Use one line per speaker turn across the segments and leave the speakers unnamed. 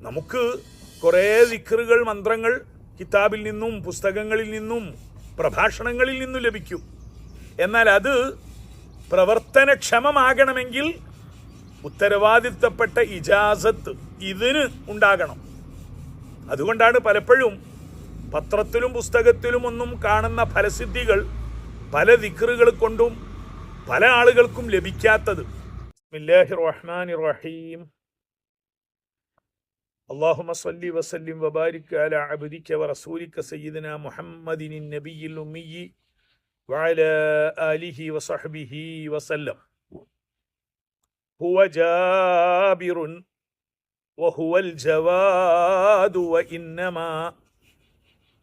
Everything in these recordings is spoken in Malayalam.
നമുക്ക് കുറേ ദിക്കറുകൾ മന്ത്രങ്ങൾ കിതാബിൽ നിന്നും പുസ്തകങ്ങളിൽ നിന്നും പ്രഭാഷണങ്ങളിൽ നിന്നും ലഭിക്കും. എന്നാൽ അത് പ്രവർത്തനക്ഷമമാകണമെങ്കിൽ ഉത്തരവാദിത്തപ്പെട്ട ഇജാസത്ത് ഇതിന് ഉണ്ടാകണം. അതുകൊണ്ടാണ് പലപ്പോഴും പത്രത്തിലും പുസ്തകത്തിലും ഒന്നും കാണുന്ന ഫലസിദ്ധികൾ പല ദിക്റുകൾ കൊണ്ടും പല ആളുകൾക്കും ലഭിക്കാത്തത്. റഹ്മാൻ റഹീം. اللهم صل وسلم وبارك على عبدك ورسولك سيدنا محمد النبي الأمي وعلى آله وصحبه وسلم. هو جابر وهو الجواد وإنما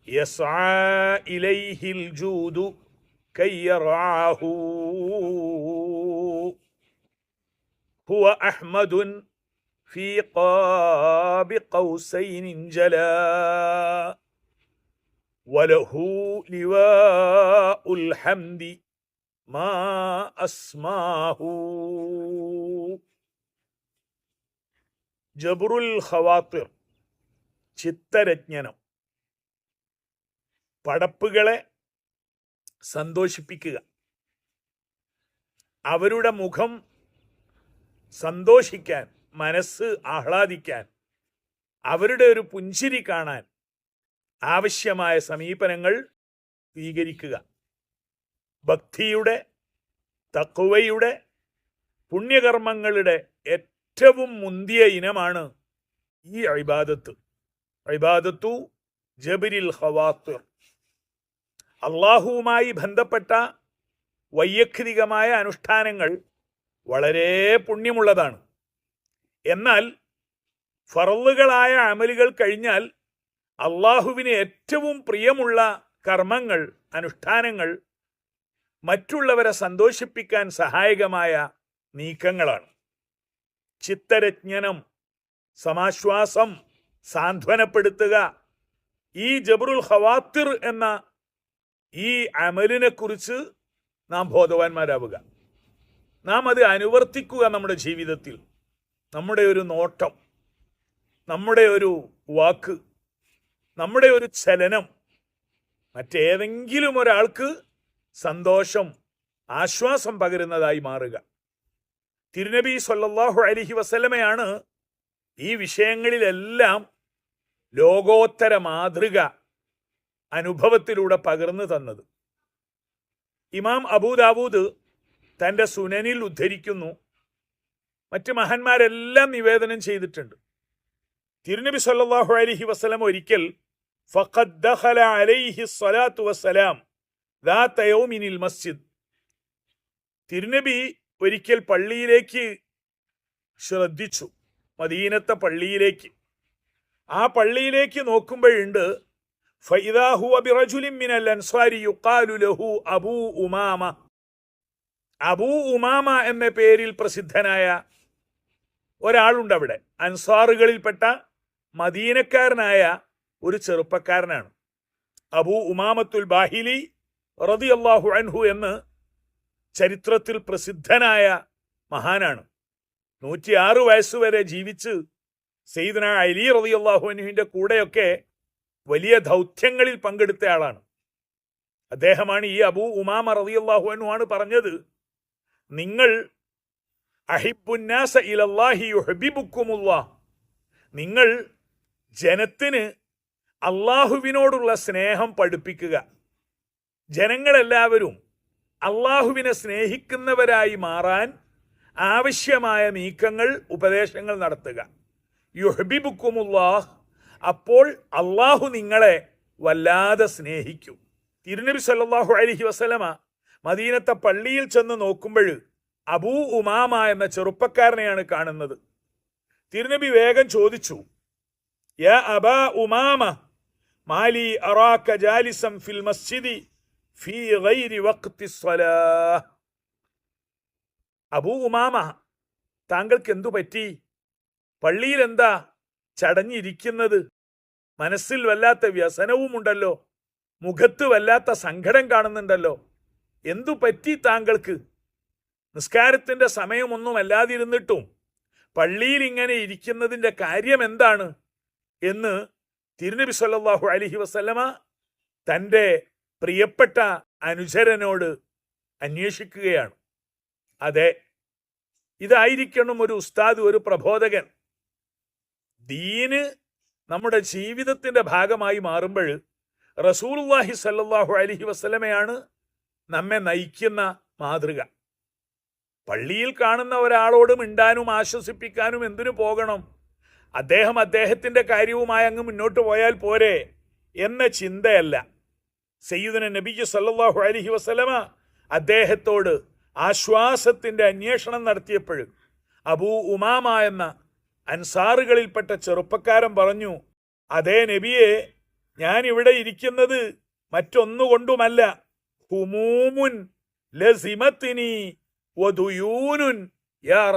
يسعى إليه الجود كي يرعاه. هو أحمد في قاب قوسين جلا وله لواء الحمد ما أسماه ജബറുൽ ഖവാത്തിർ ചിത്തരജ്ഞനം പടപ്പുകളെ സന്തോഷിപ്പിക്കുക അവരുടെ മുഖം സന്തോഷിക്കാൻ മനസ്സ് ആഹ്ലാദിക്കാൻ അവരുടെ ഒരു പുഞ്ചിരി കാണാൻ ആവശ്യമായ സമീപനങ്ങൾ സ്വീകരിക്കുക. ഭക്തിയുടെ തക്കുവയുടെ പുണ്യകർമ്മങ്ങളുടെ ഏറ്റവും മുന്തിയ ഇനമാണ് ഈ അഴിബാദത്ത് അഴിബാദത്തു ജബിരിൽ ഹവാത്തുർ അള്ളാഹുവുമായി ബന്ധപ്പെട്ട വൈയക്തികമായ അനുഷ്ഠാനങ്ങൾ വളരെ പുണ്യമുള്ളതാണ്. എന്നാൽ ഫറലുകളായ അമലുകൾ കഴിഞ്ഞാൽ അള്ളാഹുവിന് ഏറ്റവും പ്രിയമുള്ള കർമ്മങ്ങൾ അനുഷ്ഠാനങ്ങൾ മറ്റുള്ളവരെ സന്തോഷിപ്പിക്കാൻ സഹായകമായ നീക്കങ്ങളാണ്. ചിത്തരജ്ഞനം സമാശ്വാസം സാന്ത്വനപ്പെടുത്തുക ഈ ജബറുൽ ഹവാത്തിർ എന്ന ഈ അമലിനെ കുറിച്ച് നാം ബോധവാന്മാരാവുക. നാം അത് അനുവർത്തിക്കുക നമ്മുടെ ജീവിതത്തിൽ. നമ്മുടെ ഒരു നോട്ടം നമ്മുടെ ഒരു വാക്ക് നമ്മുടെ ഒരു ചലനം മറ്റേതെങ്കിലും ഒരാൾക്ക് സന്തോഷം ആശ്വാസം പകരുന്നതായി മാറുക. തിരുനബി സൊല്ലാഹു അലിഹി വസലമയാണ് ഈ വിഷയങ്ങളിലെല്ലാം ലോകോത്തര മാതൃക അനുഭവത്തിലൂടെ പകർന്നു തന്നത്. ഇമാം അബൂദാബൂദ് തന്റെ സുനനിൽ ഉദ്ധരിക്കുന്നു മറ്റ് മഹന്മാരെല്ലാം നിവേദനം ചെയ്തിട്ടുണ്ട്. തിരുനബി സല്ലാഹു അലഹി വസല്ലം ഒരിക്കൽ മസ്ജിദ്. തിരുനബി ഒരിക്കൽ പള്ളിയിലേക്ക് ശ്രദ്ധിച്ചു മദീനത്തെ പള്ളിയിലേക്ക്. ആ പള്ളിയിലേക്ക് നോക്കുമ്പോഴുണ്ട് അബൂ ഉമാമ. അബൂ ഉമാമ എന്ന പേരിൽ പ്രസിദ്ധനായ ഒരാളുണ്ട് അവിടെ. അൻസാറുകളിൽപ്പെട്ട മദീനക്കാരനായ ഒരു ചെറുപ്പക്കാരനാണ്. അബൂ ഉമാമത്തുൽ ബാഹിലി റളിയല്ലാഹു അൻഹു എന്ന് ചരിത്രത്തിൽ പ്രസിദ്ധനായ മഹാനാണ്. നൂറ്റിയാറ് വയസ്സുവരെ ജീവിച്ച് സെയ്ദന അലി റളിയല്ലാഹു അൻഹുവിന്റെ കൂടെയൊക്കെ വലിയ ദൗത്യങ്ങളിൽ പങ്കെടുത്ത ആളാണ്. അദ്ദേഹമാണ് ഈ അബൂ ഉമാമ റളിയല്ലാഹു അൻഹു ആണ് പറഞ്ഞത് നിങ്ങൾ അഹിബുന്നാസ ഇലല്ലാഹി യുഹബിബുക്കുമുല്ലാഹ് നിങ്ങൾ ജനത്തിന് അള്ളാഹുവിനോടുള്ള സ്നേഹം പഠിപ്പിക്കുക. ജനങ്ങളെല്ലാവരും അള്ളാഹുവിനെ സ്നേഹിക്കുന്നവരായി മാറാൻ ആവശ്യമായ നീക്കങ്ങൾ ഉപദേശങ്ങൾ നടത്തുക. യുഹബിബുക്കുമുല്ലാഹ് അപ്പോൾ അള്ളാഹു നിങ്ങളെ വല്ലാതെ സ്നേഹിക്കും. തിരുനബി സല്ലാഹു അലഹി വസല്ലമ മദീനത്തെ പള്ളിയിൽ ചെന്ന് നോക്കുമ്പോൾ അബൂ ഉമാമ എന്ന ചെറുപ്പക്കാരനെയാണ് കാണുന്നത്. തിരുനബി വേഗം ചോദിച്ചു ഉമാമ മാലി അറാക്ക ജാലിസം ഫിൽ മസ്ജിദി ഫീ ഗൈരി അബൂ ഉമാമ താങ്കൾക്ക് എന്തു പറ്റി? പള്ളിയിൽ എന്താ ചടഞ്ഞിരിക്കുന്നത്? മനസ്സിൽ വല്ലാത്ത വ്യസനവുമുണ്ടല്ലോ മുഖത്ത് വല്ലാത്ത സങ്കടം കാണുന്നുണ്ടല്ലോ. എന്തു പറ്റി താങ്കൾക്ക്? നിസ്കാരത്തിന്റെ സമയമൊന്നും അല്ലാതിരുന്നിട്ടും പള്ളിയിൽ ഇങ്ങനെ ഇരിക്കുന്നതിന്റെ കാര്യം എന്താണ് എന്ന് തിരുനബി സല്ലാഹു അലഹി വസ്ലമ തന്റെ പ്രിയപ്പെട്ട അനുചരനോട് അന്വേഷിക്കുകയാണ്. അതെ ഇതായിരിക്കണം ഒരു ഉസ്താദ് ഒരു പ്രബോധകൻ. ദീന് നമ്മുടെ ജീവിതത്തിന്റെ ഭാഗമായി മാറുമ്പോൾ റസൂലുള്ളാഹി സല്ലാഹു അലഹി വസ്ലമയാണ് നമ്മെ നയിക്കുന്ന മാതൃക. പള്ളിയിൽ കാണുന്ന ഒരാളോട് മിണ്ടാനും ആശ്വസിപ്പിക്കാനും എന്തിനു പോകണം? അദ്ദേഹം അദ്ദേഹത്തിന്റെ കാര്യവുമായി അങ്ങ് മുന്നോട്ട് പോയാൽ പോരെ എന്ന ചിന്തയല്ല. സയ്യിദുന നബിജ് സല്ലാഹു അലഹി വസ്ലമ അദ്ദേഹത്തോട് ആശ്വാസത്തിന്റെ അന്വേഷണം നടത്തിയപ്പോൾ അബൂ ഉമാമ എന്ന അൻസാറുകളിൽപ്പെട്ട ചെറുപ്പക്കാരൻ പറഞ്ഞു അതേ നബിയെ ഞാൻ ഇവിടെ ഇരിക്കുന്നത് മറ്റൊന്നുകൊണ്ടുമല്ല. ഹുമൂമുൻ ലസിമത്തിനി വധുയൂനുൻ യാ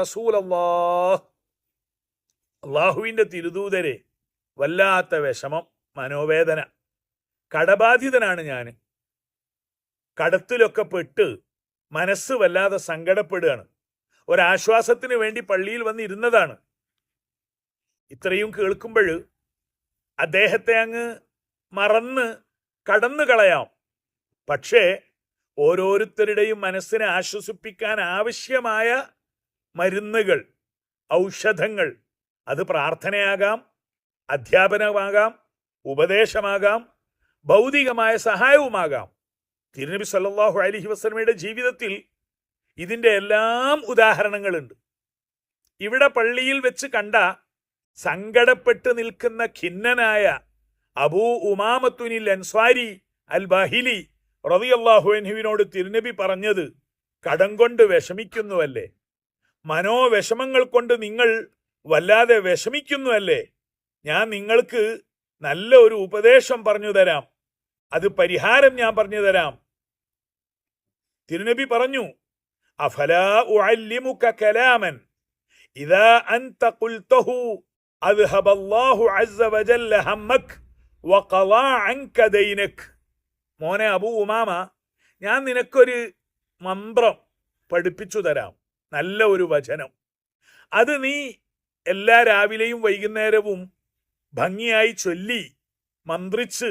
തിരുദൂതരെ വല്ലാത്ത വിഷമം മനോവേദന. കടബാധിതനാണ് ഞാൻ കടത്തിലൊക്കെ പെട്ട് മനസ്സ് വല്ലാതെ സങ്കടപ്പെടുകയാണ്. ഒരാശ്വാസത്തിന് വേണ്ടി പള്ളിയിൽ വന്നിരുന്നതാണ്. ഇത്രയും കേൾക്കുമ്പോൾ അദ്ദേഹത്തെ അങ്ങ് മറന്ന് കടന്നു കളയാം പക്ഷേ ഓരോരുത്തരുടെയും മനസ്സിനെ ആശ്വസിപ്പിക്കാൻ ആവശ്യമായ മരുന്നുകൾ ഔഷധങ്ങൾ. അത് പ്രാർത്ഥനയാകാം അധ്യാപനമാകാം ഉപദേശമാകാം ഭൗതികമായ സഹായവുമാകാം. തിരുനബി സല്ലാഹു അലഹി വസ്ലമയുടെ ജീവിതത്തിൽ ഇതിന്റെ എല്ലാം ഉദാഹരണങ്ങളുണ്ട്. ഇവിടെ പള്ളിയിൽ വെച്ച് കണ്ട സങ്കടപ്പെട്ട് നിൽക്കുന്ന ഖിന്നനായ അബൂ ഉമാമത്തുനിൽ അൻസ്വാരി അൽ ബാഹിലി റളിയല്ലാഹു അൻഹുവിനോട് തിരുനബി പറഞ്ഞത് കടം കൊണ്ട് വിഷമിക്കുന്നുവല്ലേ? മനോവിഷമങ്ങൾ കൊണ്ട് നിങ്ങൾ വല്ലാതെ വിഷമിക്കുന്നുവല്ലേ? ഞാൻ നിങ്ങൾക്ക് നല്ല ഒരു ഉപദേശം പറഞ്ഞു തരാം. അത് പരിഹാരം ഞാൻ പറഞ്ഞു തരാം. തിരുനബി പറഞ്ഞു കലാമൻ? അൻത ഖുൽതഹു അസ്സ വജല്ല മോനെ അബു ഉമാമ ഞാൻ നിനക്കൊരു മന്ത്രം പഠിപ്പിച്ചു തരാം. നല്ല ഒരു വചനം. അത് നീ എല്ലാ രാവിലെയും വൈകുന്നേരവും ഭംഗിയായി ചൊല്ലി മന്ത്രിച്ച്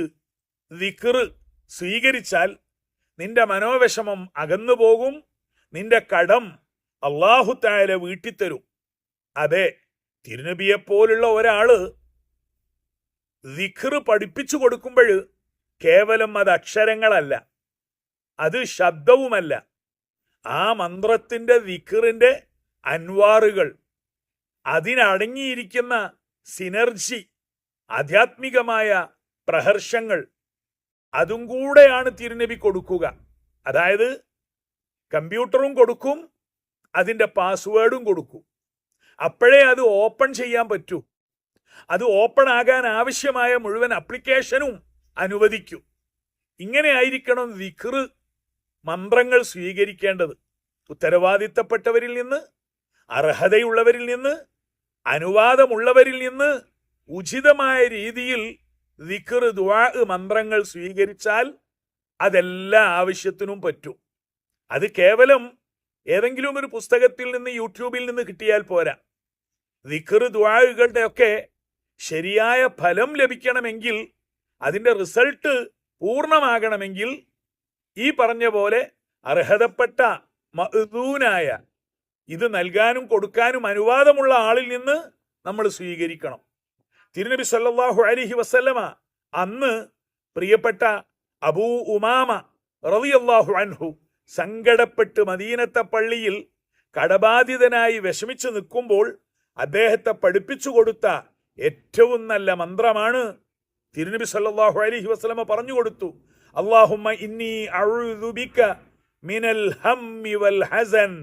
വിക്റ് സ്വീകരിച്ചാൽ നിന്റെ മനോവിഷമം അകന്നു പോകും നിന്റെ കടം അള്ളാഹു തായാല വീട്ടിത്തരും അതെ തിരുനബിയെപ്പോലുള്ള ഒരാൾ വിഖ്റ് പഠിപ്പിച്ചു കൊടുക്കുമ്പോൾ കേവലം അത് അക്ഷരങ്ങളല്ല അത് ശബ്ദവുമല്ല. ആ മന്ത്രത്തിന്റെ ദിക്റിന്റെ അൻവാറുകൾ അതിനടങ്ങിയിരിക്കുന്ന സിനർജി ആധ്യാത്മികമായ പ്രഹർഷങ്ങൾ അതും കൂടെയാണ് തിരുനബി കൊടുക്കുക. അതായത് കമ്പ്യൂട്ടറും കൊടുക്കും അതിന്റെ പാസ്വേഡും കൊടുക്കും. അപ്പോഴേ അത് ഓപ്പൺ ചെയ്യാൻ പറ്റൂ. അത് ഓപ്പൺ ആകാൻ ആവശ്യമായ മുഴുവൻ അപ്ലിക്കേഷനും അനുവദിക്കും. ഇങ്ങനെ ആയിരിക്കണം വിക്റ് മന്ത്രങ്ങൾ സ്വീകരിക്കേണ്ടത്. ഉത്തരവാദിത്തപ്പെട്ടവരിൽ നിന്ന് അർഹതയുള്ളവരിൽ നിന്ന് അനുവാദമുള്ളവരിൽ നിന്ന് ഉചിതമായ രീതിയിൽ ദിക്റ് ദുആ മന്ത്രങ്ങൾ സ്വീകരിച്ചാൽ അതെല്ലാ ആവശ്യത്തിനും പറ്റും. അത് കേവലം ഏതെങ്കിലും ഒരു പുസ്തകത്തിൽ നിന്ന് യൂട്യൂബിൽ നിന്ന് കിട്ടിയാൽ പോരാ. ദിക്റ് ദ്വാഴുകളുടെയൊക്കെ ശരിയായ ഫലം ലഭിക്കണമെങ്കിൽ അതിന്റെ റിസൾട്ട് പൂർണമാകണമെങ്കിൽ ഈ പറഞ്ഞ പോലെ അർഹതപ്പെട്ട മഹദൂനായ ഇത് നൽകാനും കൊടുക്കാനും അനുവാദമുള്ള ആളിൽ നിന്ന് നമ്മൾ സ്വീകരിക്കണം. തിരുനബി സല്ലാഹു അലൈഹി വസല്ലമ അന്ന് പ്രിയപ്പെട്ട അബൂ ഉമാമ റളിയല്ലാഹു അൻഹു സങ്കടപ്പെട്ട് മദീനത്തെ പള്ളിയിൽ കടബാധിതനായി വിഷമിച്ചു നിൽക്കുമ്പോൾ അദ്ദേഹത്തെ പഠിപ്പിച്ചു കൊടുത്ത ഏറ്റവും നല്ല മന്ത്രമാണ് തിരുനബി സല്ലല്ലാഹു അലൈഹി വസല്ലമ പറഞ്ഞു കൊടുത്തു അല്ലാഹുമ്മ ഇന്നി അഊദു ബിക മിനൽ ഹമ്മി വൽ ഹസൻ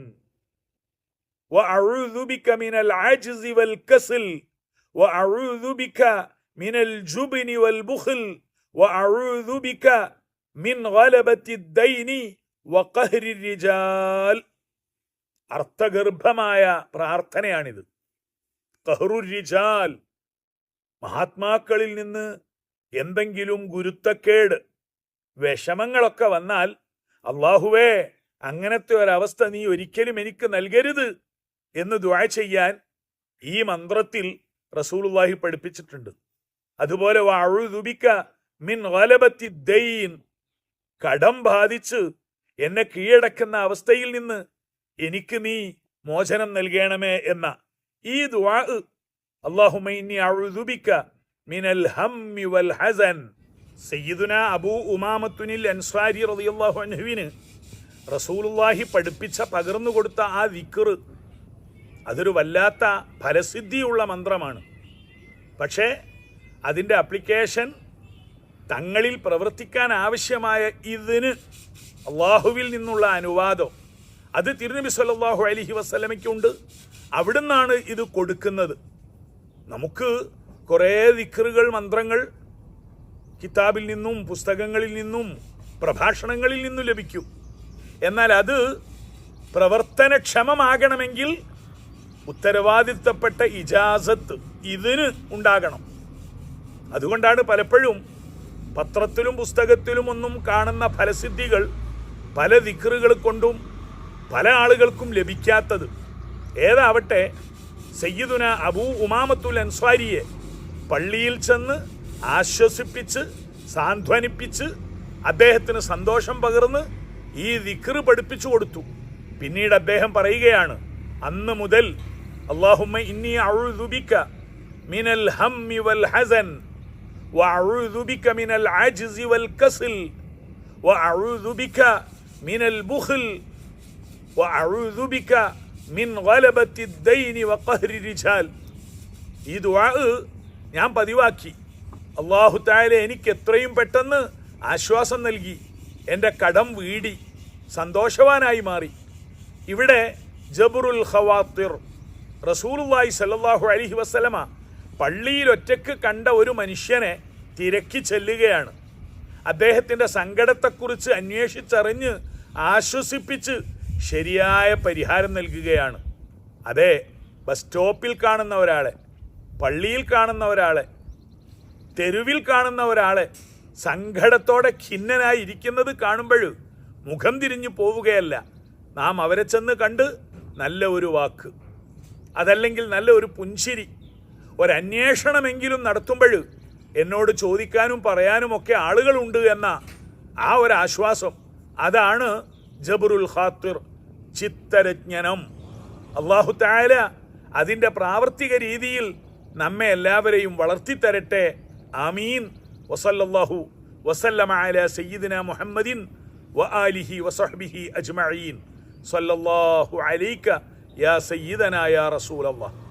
وأعوذ بك من العجز والكسل وأعوذ بك من الجبن والبخل وأعوذ بك من غلبة الدين وقهر الرجال അർത്ഥഗർഭമായ പ്രാർത്ഥനയാണിത് കഹറുരിജാൽ മഹാത്മാക്കളിൽ നിന്ന് എന്തെങ്കിലും ഗുരുത്തക്കേട് വിഷമങ്ങളൊക്കെ വന്നാൽ അള്ളാഹുവേ അങ്ങനത്തെ ഒരവസ്ഥ നീ ഒരിക്കലും എനിക്ക് നൽകരുത് എന്ന് ദ്വാ ചെയ്യാൻ ഈ മന്ത്രത്തിൽ റസൂലുള്ളാഹി പഠിപ്പിച്ചിട്ടുണ്ട്. അതുപോലെ വഅഊദുബിക മിൻ ഗലബത്തി ദൈൻ കടം ബാധിച്ച് എന്നെ കീഴടക്കുന്ന അവസ്ഥയിൽ നിന്ന് എനിക്ക് നീ മോചനം നൽകണമേ എന്ന ഈ ദുആ ഇന്നി അഊദുബിക മിനൽ ഹമ്മി ഹസൻ. സയ്യിദുന അബൂ ഉമാമത്തുനിൽ അൻസാരി റളിയല്ലാഹു അൻഹുവിന് റസൂലുള്ളാഹി പഠിപ്പിച്ച പകർന്നു കൊടുത്ത ആ വിക്കർ അതൊരു വല്ലാത്ത ഫലസിദ്ധിയുള്ള മന്ത്രമാണ്. പക്ഷേ അതിന്റെ അപ്ലിക്കേഷൻ തങ്ങളിൽ പ്രവർത്തിക്കാൻ ആവശ്യമായ ഇതിന് അള്ളാഹുവിൽ നിന്നുള്ള അനുവാദം അത് തിരുനബി സല്ലാഹു അലഹി വസ്ലമയ്ക്കുണ്ട് അവിടുന്നാണ് ഇത് കൊടുക്കുന്നത്. നമുക്ക് കുറേ ദിക്റുകൾ മന്ത്രങ്ങൾ കിതാബിൽ നിന്നും പുസ്തകങ്ങളിൽ നിന്നും പ്രഭാഷണങ്ങളിൽ നിന്നും ലഭിക്കും. എന്നാൽ അത് പ്രവർത്തനക്ഷമമാകണമെങ്കിൽ ഉത്തരവാദിത്തപ്പെട്ട ഇജാസത്ത് ഇതിന് ഉണ്ടാകണം. അതുകൊണ്ടാണ് പലപ്പോഴും പത്രത്തിലും പുസ്തകത്തിലും ഒന്നും കാണുന്ന ഫലസിദ്ധികൾ പല ദിക്റുകൾ കൊണ്ടും പല ആളുകൾക്കും ലഭിക്കാത്തത്. ഏതാവട്ടെ സയ്യിദുന അബൂ ഉമാമത്തുൽ അൻസ്വാരിയെ പള്ളിയിൽ ചെന്ന് ആശ്വസിപ്പിച്ച് സാന്ത്വനിപ്പിച്ച് അദ്ദേഹത്തിന് സന്തോഷം പകർന്ന് ഈ ദിക്റ് പഠിപ്പിച്ചു കൊടുത്തു പിന്നീട് അദ്ദേഹം പറയുകയാണ് അന്ന് മുതൽ അള്ളാഹുമ്മ ഇന്നി അഴുതുബിക്ക മിനൽ ഹമ്മി വൽ ഹസൻ وأعوذ بك من العجز والكسل وأعوذ بك من البخل وأعوذ بك من غلبة الدين وقهر الرجال ഈ ദുആ ഞാൻ പതിവാക്കി. അള്ളാഹു എനിക്ക് എത്രയും പെട്ടെന്ന് ആശ്വാസം നൽകി. എന്റെ കടം വീടി. സന്തോഷവാനായി മാറി. ഇവിടെ ജബുറുൽ ഖവാത്തിർ റസൂലുള്ളാഹി സല്ലല്ലാഹു അലഹി വസല്ലമ പള്ളിയിൽ ഒറ്റയ്ക്ക് കണ്ട ഒരു മനുഷ്യനെ തിരക്കി ചെല്ലുകയാണ്. അദ്ദേഹത്തിന്റെ സങ്കടത്തെക്കുറിച്ച് അന്വേഷിച്ചറിഞ്ഞ് ആശ്വസിപ്പിച്ച് ശരിയായ പരിഹാരം നൽകുകയാണ്. അതെ ബസ് സ്റ്റോപ്പിൽ കാണുന്ന ഒരാളെ. പള്ളിയിൽ കാണുന്ന ഒരാളെ തെരുവിൽ കാണുന്ന ഒരാളെ സങ്കടത്തോടെ ഖിന്നനായി ഇരിക്കുന്നത് കാണുമ്പോൾ മുഖം തിരിഞ്ഞു പോവുകയല്ല. നാം അവരെ ചെന്ന് കണ്ട് നല്ല ഒരു വാക്ക് അതല്ലെങ്കിൽ നല്ല ഒരു പുഞ്ചിരി ഒരന്വേഷണമെങ്കിലും നടത്തുമ്പോൾ എന്നോട് ചോദിക്കാനും പറയാനുമൊക്കെ ആളുകളുണ്ട് എന്ന ആ ഒരു ആശ്വാസം അതാണ് ജബറുൽ ഖാത്തിർ ചിത്തരജ്ഞനം. അള്ളാഹു താല അതിന്റെ പ്രാവർത്തിക രീതിയിൽ നമ്മെ എല്ലാവരെയും വളർത്തിത്തരട്ടെ. ആമീൻ. വസല്ലാഹു വസല്ലമ അല സയ്യിദിന മുഹമ്മദിൻ വ ആലിഹി വസഹ്ബിഹി അജ്മഈൻ. സല്ലല്ലാഹു അലൈക യാ സയ്യിദനായ റസൂലല്ലാഹ്.